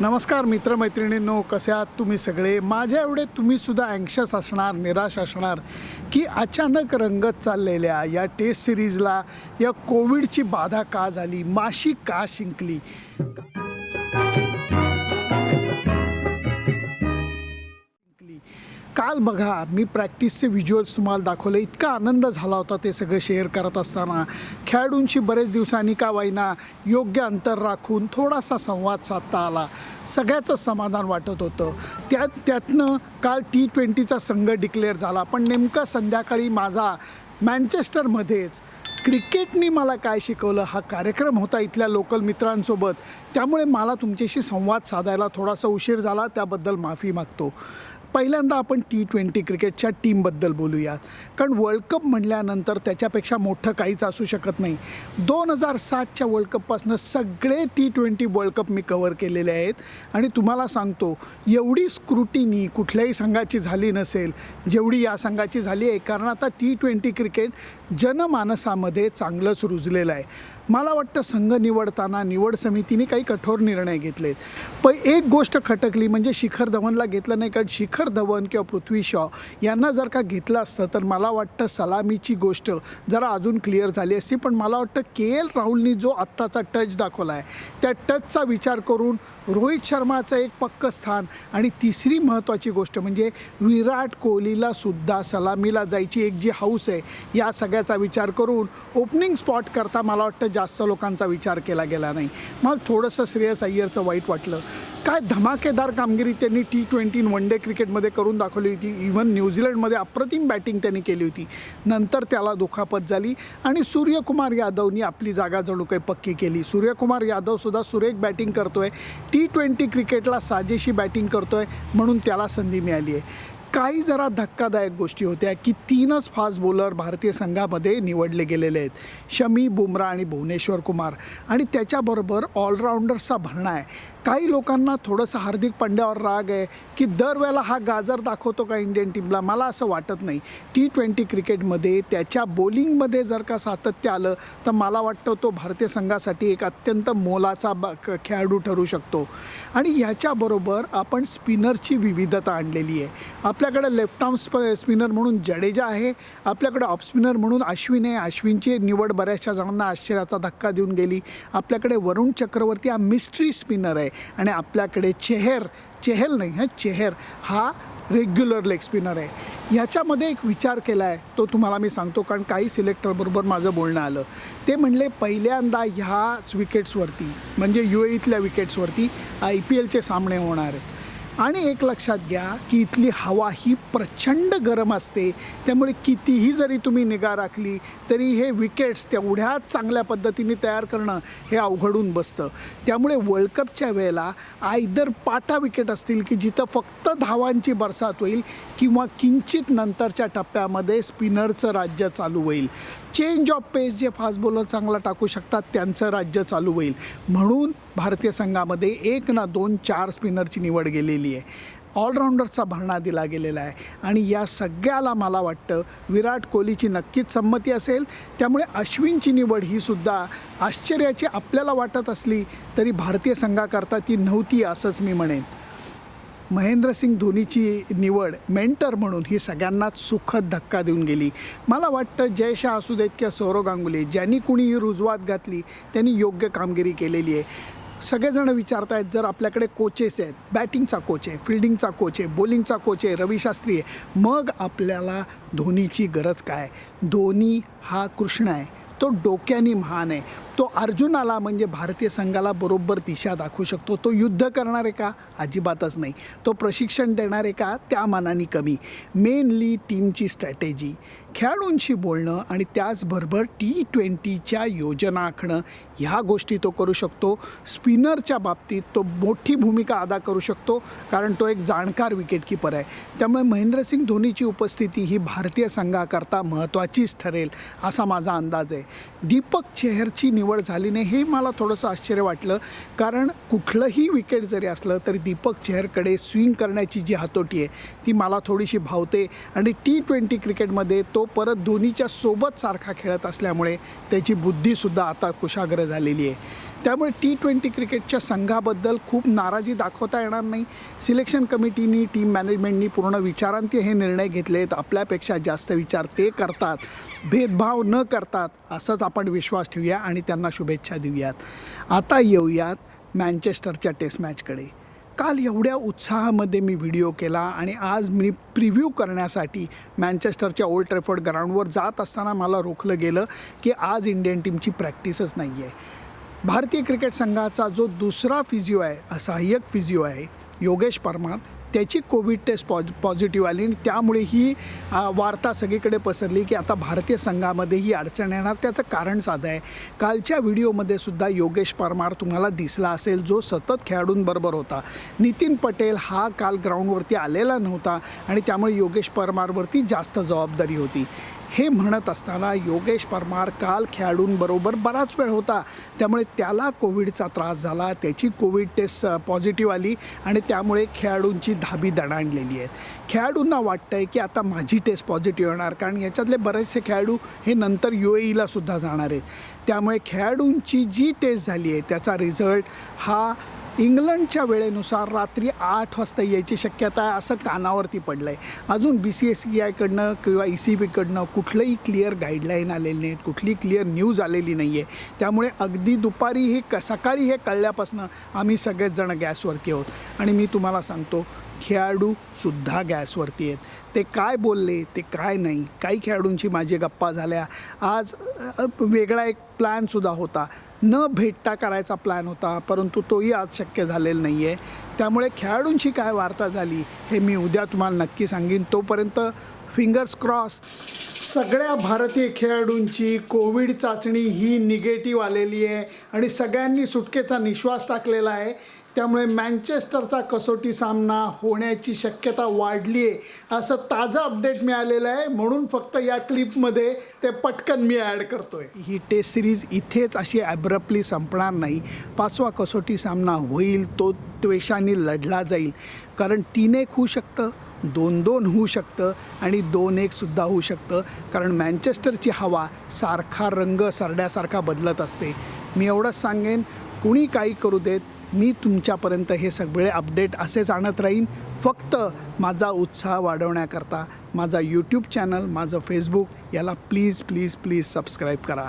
नमस्कार मित्रमैत्रिणींनो कसे आहात तुम्ही सगळे? माझ्या एवढे तुम्हीसुद्धा अँक्शस असणार निराश असणार की अचानक रंगत चाललेल्या या टेस्ट सिरीजला या कोविडची बाधा का झाली? माशी का शिंकली? काल बघा मी प्रॅक्टिसचे व्हिज्युअल्स तुम्हाला दाखवले. इतका आनंद झाला होता ते सगळे शेअर करत असताना. खेळाडूंशी बरेच दिवसांनी का वाईना योग्य अंतर राखून थोडासा संवाद साधता आला. सगळ्याचं समाधान वाटत होतं. त्यात त्यातनं काल टी ट्वेंटीचा संघ डिक्लेअर झाला. पण नेमकं संध्याकाळी माझा मँचेस्टरमध्येच क्रिकेटनी मला काय शिकवलं हा कार्यक्रम होता इथल्या लोकल मित्रांसोबत. त्यामुळे मला तुमच्याशी संवाद साधायला थोडासा उशीर झाला. त्याबद्दल माफी मागतो. पहिल्यांदा आपण टी ट्वेंटी क्रिकेटच्या टीमबद्दल बोलूयात. कारण वर्ल्ड कप म्हणल्यानंतर त्याच्यापेक्षा मोठं काहीच असू शकत नाही. दोन हजार सातच्या वर्ल्ड कपपासनं सगळे टी ट्वेंटी वर्ल्ड कप मी कवर केलेले आहेत. आणि तुम्हाला सांगतो एवढी स्क्रुटिनी कुठल्याही संघाची झाली नसेल. जेवढी या संघाची झाली आहे कारण आता टी ट्वेंटी क्रिकेट जनमानसामध्ये चांगलंच रुजलेलं आहे. मला वाटतं संघ निवडताना निवड समितीने काही कठोर निर्णय घेतलेत. पण एक गोष्ट खटकली म्हणजे शिखर धवनला घेतलं नाही कारण शिखर धवन किंवा पृथ्वी शॉ यांना जर का घेतलं असतं तर मला वाटतं सलामीची गोष्ट जरा अजून क्लिअर झाली असती. पण मला वाटतं के एल राहुलनी जो आत्ताचा टच दाखवला आहे त्या टचचा विचार करून रोहित शर्माचं एक पक्क स्थान आणि तिसरी महत्त्वाची गोष्ट म्हणजे विराट कोहलीला सुद्धा सलामीला जायची एक जी हाऊस आहे या सगळ्याचा विचार करून ओपनिंग स्पॉट करता मला वाटतं जास्त लोकांचा विचार केला गेला नाही. मला थोडंसं श्रेयस अय्यरचं वाईट वाटलं. काय धमाकेदार कामगिरी त्यांनी टी ट्वेंटी वन डे क्रिकेटमध्ये करून दाखवली होती. इव्हन न्यूझीलंडमध्ये अप्रतिम बॅटिंग त्यांनी केली होती. नंतर त्याला दुखापत झाली आणि सूर्यकुमार यादवनी आपली जागा जणू काही पक्की केली. सूर्यकुमार यादवसुद्धा सुरेख बॅटिंग करतोय. टी ट्वेंटी क्रिकेटला साजेशी बॅटिंग करतोय म्हणून त्याला संधी मिळाली आहे. काही जरा धक्कादायक गोष्टी होत्या की तीनच फास्ट बॉलर भारतीय संघामध्ये निवडले गेलेले आहेत. शमी बुमरा आणि भुवनेश्वर कुमार. आणि त्याच्याबरोबर ऑलराऊंडर्सचा भरणा आहे. काही लोकांना थोडंसं हार्दिक पंड्यावर राग आहे की दरवेळेला हा गाजर दाखवतो का इंडियन टीमला? मला असं वाटत नाही. टी ट्वेंटी क्रिकेटमध्ये त्याच्या बॉलिंगमध्ये जर का सातत्य आलं तर मला वाटतं तो भारतीय संघासाठी एक अत्यंत मोलाचा बा क- खेळाडू ठरू शकतो. आणि ह्याच्याबरोबर आपण स्पिनरची विविधता आणलेली आहे. आपल्याकडे लेफ्ट आर्म स्प स्पिनर म्हणून जडेजा आहे. आपल्याकडे ऑफ स्पिनर म्हणून अश्विन आहे. अश्विनची निवड बऱ्याचशा जणांना आश्चर्याचा धक्का देऊन गेली. आपल्याकडे वरुण चक्रवर्ती हा मिस्ट्री स्पिनर आहे. आणि आपल्याकडे चेहेर चेहेल नाही हा चेहेर हा रेग्युलर लेग स्पिनर आहे. ह्याच्यामध्ये एक विचार केला आहे तो तुम्हाला मी सांगतो कारण काही सिलेक्टरबरोबर माझं बोलणं आलं. ते म्हणले पहिल्यांदा ह्याच विकेट्सवरती म्हणजे यू एईतल्या विकेट्सवरती आय पी एलचे सामने होणार आहेत. आणि एक लक्षात घ्या की इथली हवा ही प्रचंड गरम असते. त्यामुळे कितीही जरी तुम्ही निगा राखली तरी हे विकेट्स तेवढ्या चांगल्या पद्धतीने तयार करणं हे अवघडून बसतं. त्यामुळे वर्ल्ड कपच्या वेळेला आयदर पाटा विकेट असतील की जिथं फक्त धावांची बरसात होईल किंवा किंचित नंतरच्या टप्प्यामध्ये स्पिनरचं राज्य चालू होईल. चेंज ऑफ पेस जे फास्ट बॉलर चांगला टाकू शकतात त्यांचं राज्य चालू होईल. म्हणून भारतीय संघामध्ये एक ना दोन चार स्पिनरची निवड गेलेली आहे. ऑलराऊंडरचा भरणा दिला गेलेला आहे. आणि या सगळ्याला मला वाटतं विराट कोहलीची नक्कीच संमती असेल. त्यामुळे अश्विनची निवड ही सुद्धा आश्चर्याची आपल्याला वाटत असली तरी भारतीय संघाकरता ती नव्हती असंच मी म्हणेन. महेंद्रसिंग धोनीची निवड मेंटर म्हणून ही सगळ्यांनाच सुखद धक्का देऊन गेली. मला वाटतं जयशाह असू देत किंवा सौरव गांगुली ज्यांनी कुणी ही रुजवात घातली त्यांनी योग्य कामगिरी केलेली आहे. सगळेजण आहेत जर आपल्याकडे कोचेस आहेत बॅटिंगचा कोच आहे फिल्डिंगचा कोच आहे बॉलिंगचा कोच आहे रवी शास्त्री आहे मग आपल्याला धोनीची गरज काय? धोनी हा कृष्ण आहे तो डोक्याने महान आहे. तो अर्जुनाला म्हणजे भारतीय संघाला बरोबर दिशा दाखवू शकतो. तो युद्ध करणार आहे का? अजिबातच नाही. तो प्रशिक्षण देणार आहे का? त्या मानाने कमी. मेनली टीमची स्ट्रॅटेजी खेळाडूंशी बोलणं आणि त्याचबरोबर टी ट्वेंटीच्या योजना आखणं ह्या गोष्टी तो करू शकतो. स्पिनरच्या बाबतीत तो मोठी भूमिका अदा करू शकतो कारण तो एक जाणकार विकेटकीपर आहे. त्यामुळे महेंद्रसिंग धोनीची उपस्थिती ही भारतीय संघाकरता महत्त्वाचीच ठरेल असा माझा अंदाज आहे. दीपक चेहरची निवड झाली नाही हे मला थोडंसं आश्चर्य वाटलं कारण कुठलंही विकेट जरी असलं तरी दीपक चेहरकडे स्विंग करण्याची जी हातोटी आहे ती मला थोडीशी भावते. आणि टी ट्वेंटी क्रिकेटमध्ये तो तो परत धोनीच्या सोबत सारखा खेळत असल्यामुळे त्याची बुद्धीसुद्धा आता कुशाग्र झालेली आहे. त्यामुळे टी ट्वेंटी क्रिकेटच्या संघाबद्दल खूप नाराजी दाखवता येणार नाही. सिलेक्शन कमिटीनी टीम मॅनेजमेंटनी पूर्ण विचारांती हे निर्णय घेतलेत. आपल्यापेक्षा जास्त विचार ते करतात. भेदभाव न करतात असंच आपण विश्वास ठेवूया आणि त्यांना शुभेच्छा देऊयात. आता येऊयात मँचेस्टरच्या टेस्ट मॅचकडे. काल एवढ्या उत्साहामध्ये मी व्हिडिओ केला आणि आज मी प्रिव्ह्यू करण्यासाठी मँचेस्टरच्या ओल्ड ट्रेफर्ड ग्राउंडवर जात असताना मला रोखलं गेलं की आज इंडियन टीमची प्रॅक्टिसच नाही आहे. भारतीय क्रिकेट संघाचा जो दुसरा फिजिओ आहे सहाय्यक फिजिओ आहे योगेश परमार. त्याची कोविड टेस्ट पॉज पॉझिटिव्ह आली आणि त्यामुळे ही वार्ता सगळीकडे पसरली की आता भारतीय संघामध्ये ही अडचण येणार. त्याचं कारण साधं आहे. कालच्या व्हिडिओमध्ये सुद्धा योगेश परमार तुम्हाला दिसला असेल जो सतत खेळाडूंबरोबर होता. नितीन पटेल हा काल ग्राउंडवरती आलेला नव्हता आणि त्यामुळे योगेश परमारवरती जास्त जबाबदारी होती. हे म्हणत असताना योगेश परमार काल खेळाडूंबरोबर बराच वेळ होता. त्यामुळे त्याला कोविडचा त्रास झाला. त्याची कोविड टेस्ट पॉझिटिव्ह आली आणि त्यामुळे खेळाडूंची धाबी दणाणलेली आहेत खेळाडूंना वाटतं आहे की आता माझी टेस्ट पॉझिटिव्ह येणार कारण याच्यातले बरेचसे खेळाडू हे नंतर यू ए सुद्धा जाणार आहेत. त्यामुळे खेळाडूंची जी टेस्ट झाली आहे त्याचा रिझल्ट हा इंग्लंडच्या वेळेनुसार रात्री आठ वाजता यायची शक्यता आहे असं कानावरती पडलं आहे अजून बी सी एस सी आयकडनं किंवा ई सी बीकडनं कुठलंही क्लिअर गाईडलाईन आलेली नाहीत कुठली क्लिअर न्यूज आलेली नाही आहे त्यामुळे अगदी दुपारी हे क सकाळी हे कळल्यापासून आम्ही सगळेचजणं गॅसवरती आहोत. आणि मी तुम्हाला सांगतो खेळाडूसुद्धा गॅसवरती आहेत. ते काय बोलले ते काय नाही काही खेळाडूंची माझी गप्पा झाल्या. आज वेगळा एक प्लॅनसुद्धा होता. न भेटता करायचा प्लॅन होता परंतु तोही आज शक्य झालेला नाही आहे त्यामुळे खेळाडूंची काय वार्ता झाली हे मी उद्या तुम्हाला नक्की सांगेन. तोपर्यंत फिंगर्स क्रॉस सगळ्या भारतीय खेळाडूंची कोविड चाचणी ही निगेटिव्ह आलेली आहे आणि सगळ्यांनी सुटकेचा निश्वास टाकलेला आहे. त्यामुळे मँचेस्टरचा कसोटी सामना होण्याची शक्यता वाढली आहे असं ताजं अपडेट मिळालेलं आहे. म्हणून फक्त या क्लिपमध्ये ते पटकन मी ॲड करतोय. ही टेस्ट सिरीज इथेच अशी ॲब्रप्टली संपणार नाही. पाचवा कसोटी सामना होईल तो त्वेषाने लढला जाईल. कारण तीन एक होऊ शकतं दोन दोन होऊ शकतं आणि दोन एकसुद्धा होऊ शकतं. कारण मँचेस्टरची हवा सारखा रंग सरड्यासारखा बदलत असते. मी एवढंच सांगेन कुणी काही करू देत मी तुमच्यापर्यंत हे सगळे अपडेट असेच आणत राहीन. फक्त माझा उत्साह वाढवण्याकरता माझा यूट्यूब चॅनल माझं फेसबुक याला प्लीज प्लीज प्लीज सबस्क्राईब करा.